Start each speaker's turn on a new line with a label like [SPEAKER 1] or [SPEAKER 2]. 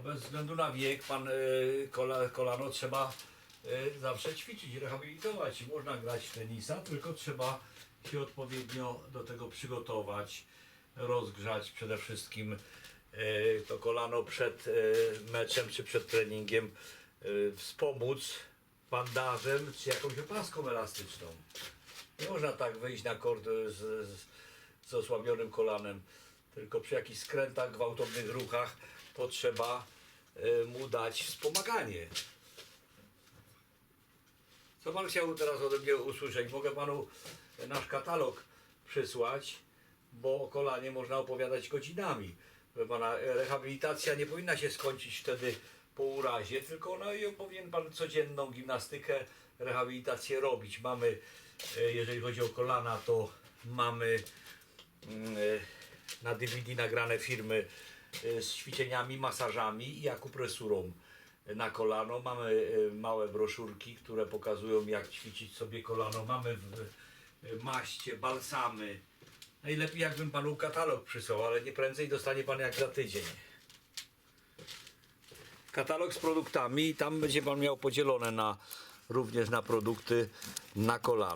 [SPEAKER 1] bez względu na wiek, pan y, kola, kolano trzeba y, zawsze ćwiczyć, rehabilitować. Można grać w tenisa, tylko trzeba się odpowiednio do tego przygotować, rozgrzać przede wszystkim y, to kolano przed y, meczem czy przed treningiem, y, wspomóc bandażem czy jakąś opaską elastyczną. Nie można tak wyjść na kord z, z, z osłabionym kolanem, tylko przy jakichś skrętach, gwałtownych ruchach to trzeba y, mu dać wspomaganie. Co pan chciał teraz ode mnie usłyszeć? Mogę panu nasz katalog przysłać, bo o kolanie można opowiadać godzinami. Pana, rehabilitacja nie powinna się skończyć wtedy po urazie, tylko ona, ją powinien pan codzienną gimnastykę, rehabilitację robić. Mamy, jeżeli chodzi o kolana, to mamy e, na DVD nagrane filmy e, z ćwiczeniami, masażami i akupresurą na kolano. Mamy e, małe broszurki, które pokazują jak ćwiczyć sobie kolano. Mamy e, maście, balsamy. Najlepiej jakbym panu katalog przysłał, ale nie prędzej dostanie pan jak za tydzień. Katalog z produktami i tam będzie pan miał podzielone na również na produkty na kolano.